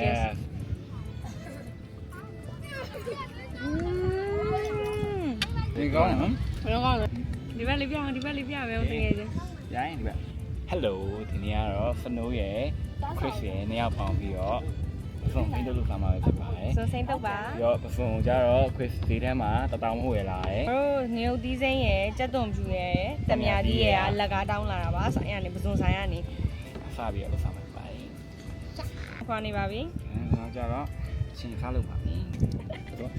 Cheers. ဒီကောင်းနော်ဘယ်တော့ကောင်းလဲဒီဘက်လေးပြအောင်ဒီဘက်လေးပြပဲတကယ်ချင်းရိုင်းဒီဘက် Hello ဒီနေ့ကတော့ Snow ရယ် Chris ရယ်နှစ်ယောက်ပေါင်းပြီးတော့ပစုံဟင်းတို့လူဆောင်မှာပဲဖြစ်ပါတယ်စုံစိမ့်တော့ပါပြီးတော့ပစုံကြတော့ Chris ဈေးထဲမှာတတောင်မဟုတ်ရလာတယ်တို့ငရုတ်သီးစိမ့်ရယ်ကြက်သွန်ဖြူရယ်တမယာသီးရယ်ကလက်ကားတောင်းလာတာပါဆိုင်ရနေပစုံဆိုင်ရနေအစားပြီးတော့လူဆောင်မှာပါတယ် ခွာနေပါပြီအဲတော့ကြတော့ရှင်စားလို့ပါပြီတော့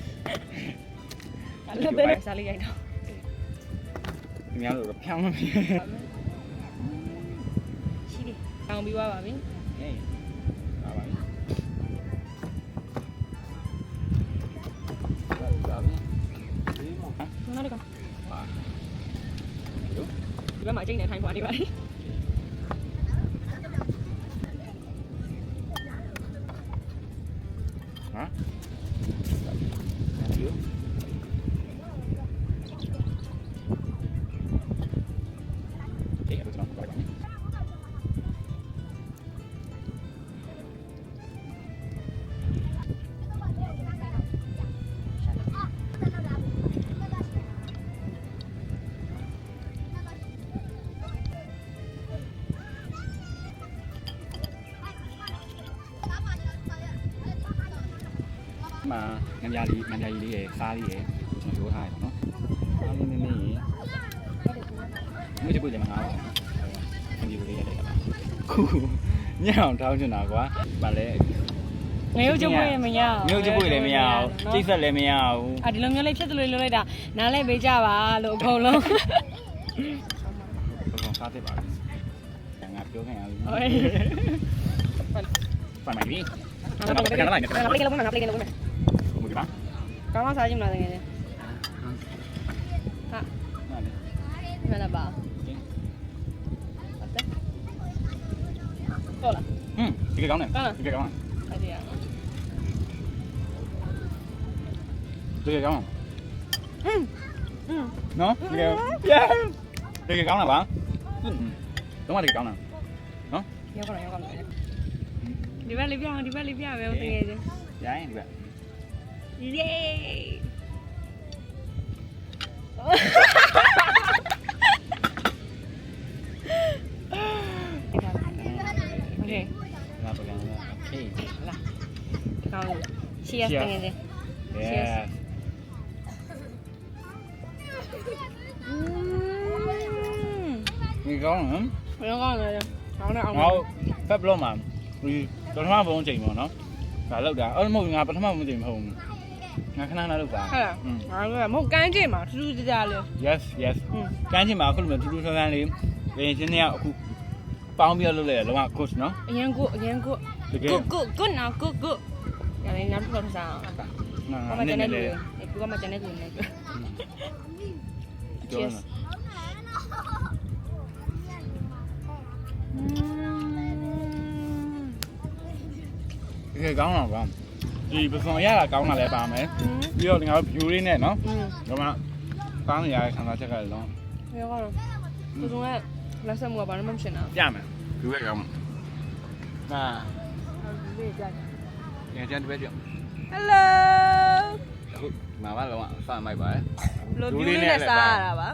လက်သေးစားလေးရိုက်တော့ဒီများလို့ဖြောင်းလို့ပြရှိတယ်တောင်းပြီးသွားပါပြီဟေးပါပါပြီပါပြီဒီမှာနောက်တစ်ခါပါဒီဘက်မှာအကျိတ်နဲ့ထိုင်ခွာနေပါပြီဟ ဒီကတော့ကျွန်တော်ပါပါမယ်မှာငမ်းပြားလေးငမ်းပြားကြီးလေးရယ် စားလေးရယ်ကျွန်တော်ပြောထားရပါတော့စားလေးနည်းနည်းရယ်မြို့ချပွေးကြမှာငါ့ဆင်ပြေလေးရတဲ့ကပါခုညအောင်ထောင်းချင်တာကွာဗာလဲငရုတ်ကျပွေးမရအောင်မြို့ချပွေးလည်းမရအောင်ကျိတ်ဆက်လည်းမရအောင်အာဒီလိုမျိုးလေးဖြစ်သလိုလုပ်လိုက်တာနားလဲပေးကြပါလို့အကုန်လုံးဘာစားတဲ့ပါလဲငါပြောခင်ရပြီဟုတ်ဖန်မိုင်းပြီငါပလိကလုံးငါပလိကလုံးငါပလိကလုံးဘုရားပါကောင်းမစားကြည့်မလားတကယ်ချင်းဟာနားလေမလားပါဟုတ်လားဟွန်းဒီ 够了。嗯，你可以搞呢。搞了。你可以搞呢。快点。你可以搞呢。嗯嗯。喏，你可以。耶！你可以搞呢吧？嗯。đúng ừ. ừ. ừ. rồi thì con nè nó vô con này vô con này đi ba đi ba đi ba đi ba về ông nghe đi ba yeah อเค ငါပကံလားโอเค လာကောင်းလို့ cheers တကယ်ချင်း yes อืม ဒီကောင်းနော် ဘယ်ကောင်းလဲကောင်းတဲ့အောင် ငါဖက်ဘလော့မှာဒီပထမဘုံချိန်ပေါ့နော်ဒါလောက်တာအဲ့မဟုတ်ငါပထမဘုံချိန်မဟုတ်ဘူးငါခဏခဏလောက်တာ ဟဲ့ငါကမဟုတ်ကန်းကျင်မှာထူးထူးကြကြလေး yes yes อืม ကန်းချင်းမှာအခုလိုမျိုးထူးထူးဆန်းဆန်းလေးပြင်ချင်းတွေကအခု ပေါင်းပြီးတော့လုပ်လိုက်ရလောက coach နော်အရင်ကိုအရင်ကိုတကယ်ကိုကိုကိုနော်ကိုကိုရရင်နောက်တစ်ခါစားအောင်ငါဘာငါမှနကျည်းန်နတဲ့ည်းလူလေးတွေဘာမှကျန်တဲ့လူတွေပြော cheers တကယ်ကောင်းတော့ကွာဒီပစုံရတာကောင်းတာလည်းပါမယ်ပြီးတော့ငါတို့ view လေးနဲ့နော်อืมဒါမှကောင်းနေရတဲ့ခံစားချက်ကလည်းတော့ပြောတော့သူက လက်ဆက်မှုကဘာမှမဖြစ်နေတာပြမယ် view ကကောင်းမှာဒီကြတယ်ငယ်ချမ်းတစ်ပဲကြောက် Hello အခုဒီမှာပါလောကအစမိုက်ပါလေဘလို view လေးနဲ့စားရတာပါ